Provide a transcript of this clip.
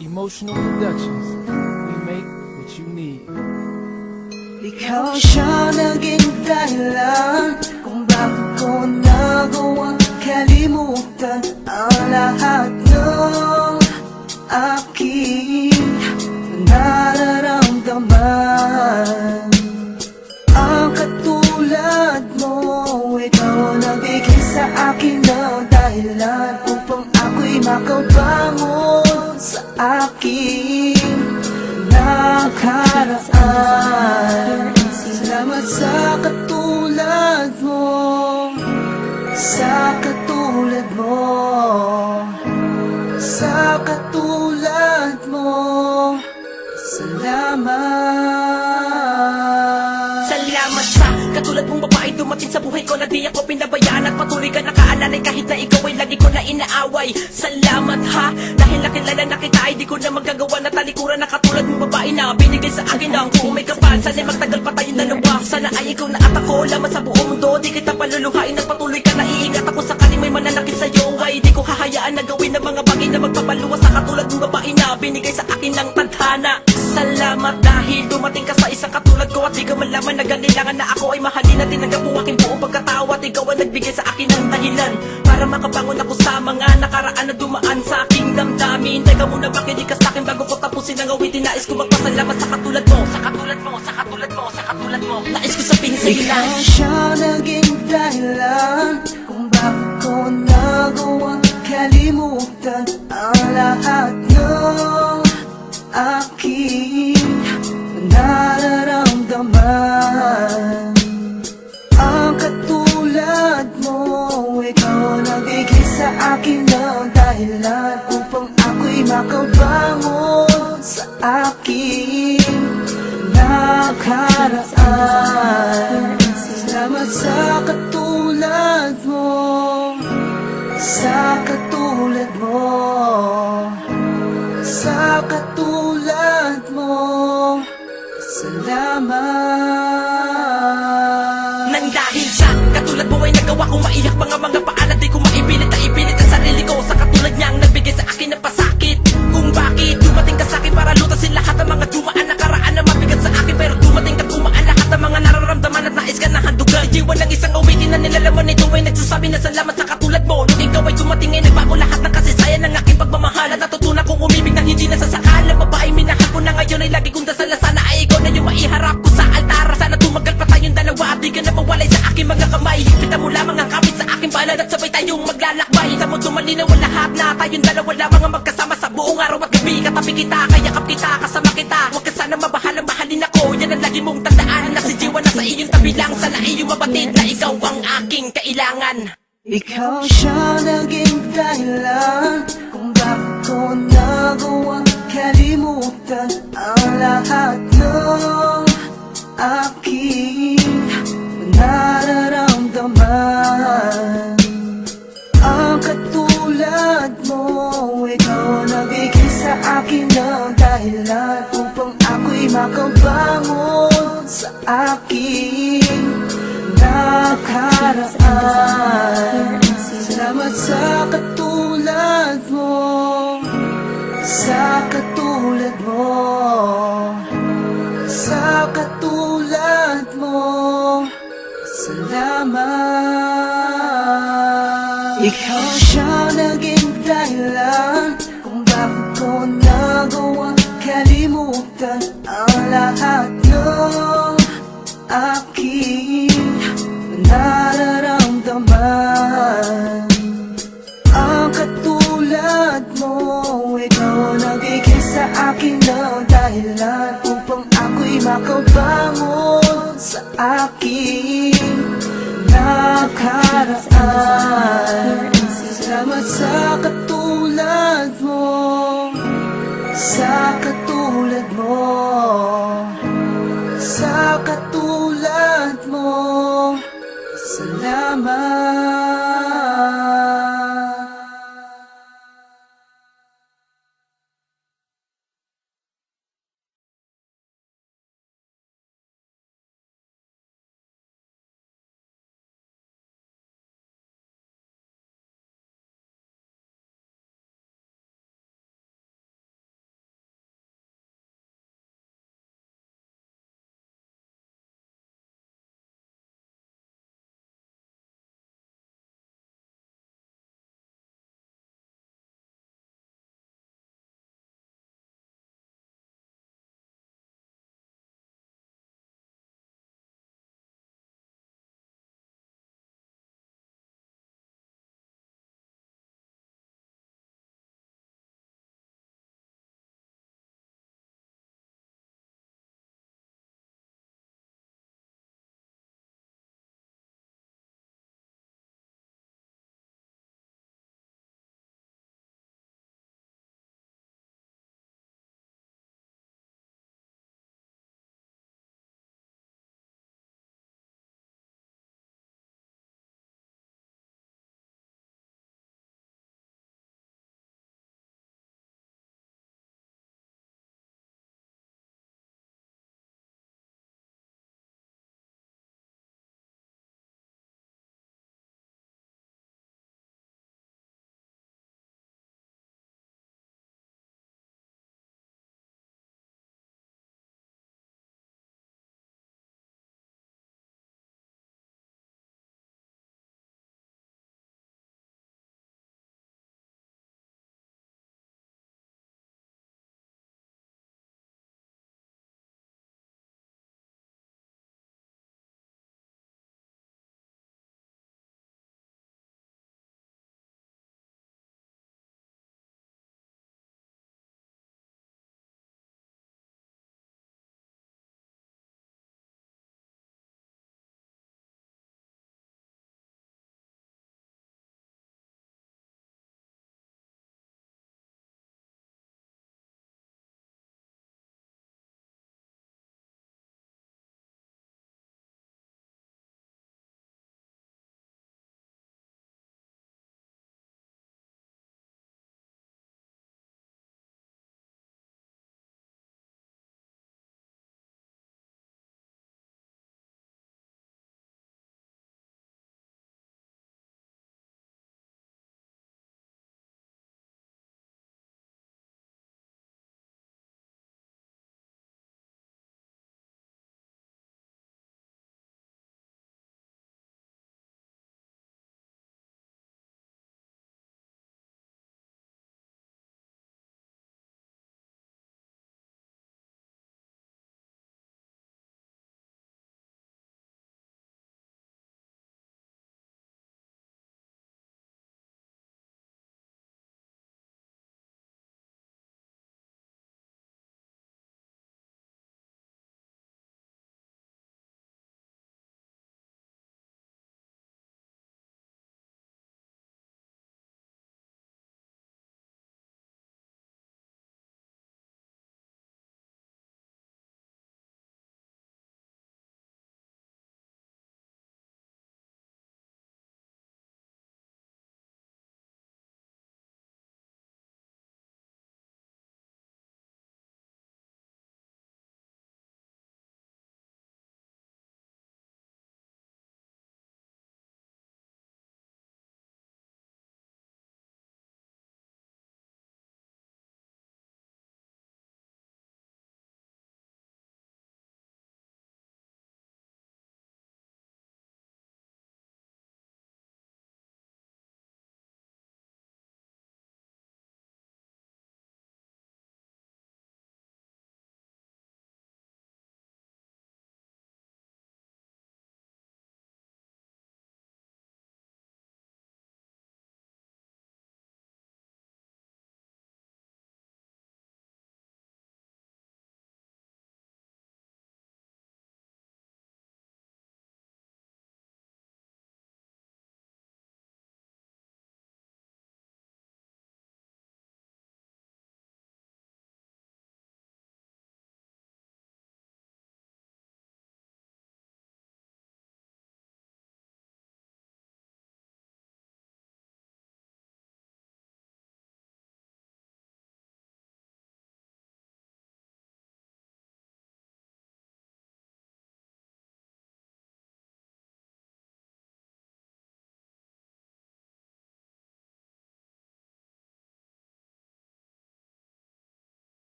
Emotional Productions. We make what you need. Ikaw siya naging dahilan Kung bakit ko nagawang kalimutan Ang lahat ng Sa katulad mo Sa katulad mo Salamat Salamat sa katulad mong babae dumating sa buhay ko na di ako pinabayaan at patuloy ka nakaalalay kahit na ikaw ay lagi ko na inaaway. Salamat ha, dahil nakilala na kita ay di ko na magagawa na talikuran na katulad mong babae na binigay sa akin ang buong may kapal. Sana'y magtagal pa tayong dalawa, sana ay ikaw na at ako laman sa buong mundo. Di kita paluluhain at patuloy bagay na sa katulad mong babae na binigay sa akin ng tadhana. Salamat dahil dumating ka sa isang katulad ko at di ka malaman na ganilangan na ako ay mahalin at tinanggap mo aking buong pagkatao at ikaw ang nagbigay sa akin ng dahilan para makabangon ako sa mga nakaraan na dumaan sa aking damdamin. Teka muna makinig ka sa akin bago ko tapusin ang awitin. Nais ko magpasalamat sa katulad mo, sa katulad mo, sa katulad mo, sa katulad mo. Nais ko sabihin sa'yo na Ikaw siya naging dahilan Kung bakit ko nagawang kalimutan Ang lahat ng aking nararamdaman. Ang katulad mo Ikaw ang nabigay sa akin ng dahilan Upang ako'y makabangon sa aking nakaraan. Salamat sa katulad mo Sa katulad mo. Sa katulad mo. Salamat. Nang dahil sa katulad mo ay nagawa kong maiyak. Mga mga paalat Di ko maipilit na ipilit ang sarili ko. Sa katulad niyang nagbigay sa akin ng pasakit. Kung bakit dumating ka sa akin para lutasin lahat ng mga dumaan. Nakaraan na mabigat sa akin Pero dumating ka gumaan lahat ng mga nararamdaman At nais ka na handugan Iwan ng isang awitin na nilalaman nito ay nagsasabi na salamat sa katulad mo ikaw ay dumating ay nagbago lahat ng kasaysayan ng aking pagmamahal. At natutunan kong umibig ng hindi nasasakal. Ang babae minahal ko na ngayon ay lagi kong dasal na sana ay ikaw na yung maiharap ko sa altar Sana tumagal pa tayong dalawa at di ka na mawalay sa aking mga kamay. Higpitan mo lamang ang kapit sa aking palad at sabay tayong maglalakbay. Sa mundo malinaw ang lahat na tayong dalawa lamang ang magkasama sa buong araw at gabi. Katabi kita, kayakap kita, kasama kita. Huwag ka sana mabahalang mahalin ako. Yan ang lagi mong tandaan na si Jiwa nasa iyong tabi lang. Sana iyong mabatid na ikaw ang aking kailangan Ikaw siya naging dahilan Kung bakit ko nagawang kalimutan Ang lahat ng aking nararamdaman. Ang katulad mo Ikaw nabigay sa akin ng dahilan Upang ako'y makabangon sa aking nakaraan Salamat sa katulad mo. Sa katulad mo. Sa katulad mo. Salamat aking nakaraan. Salamat sa katulad mo Sa katulad mo Sa katulad mo. Salamat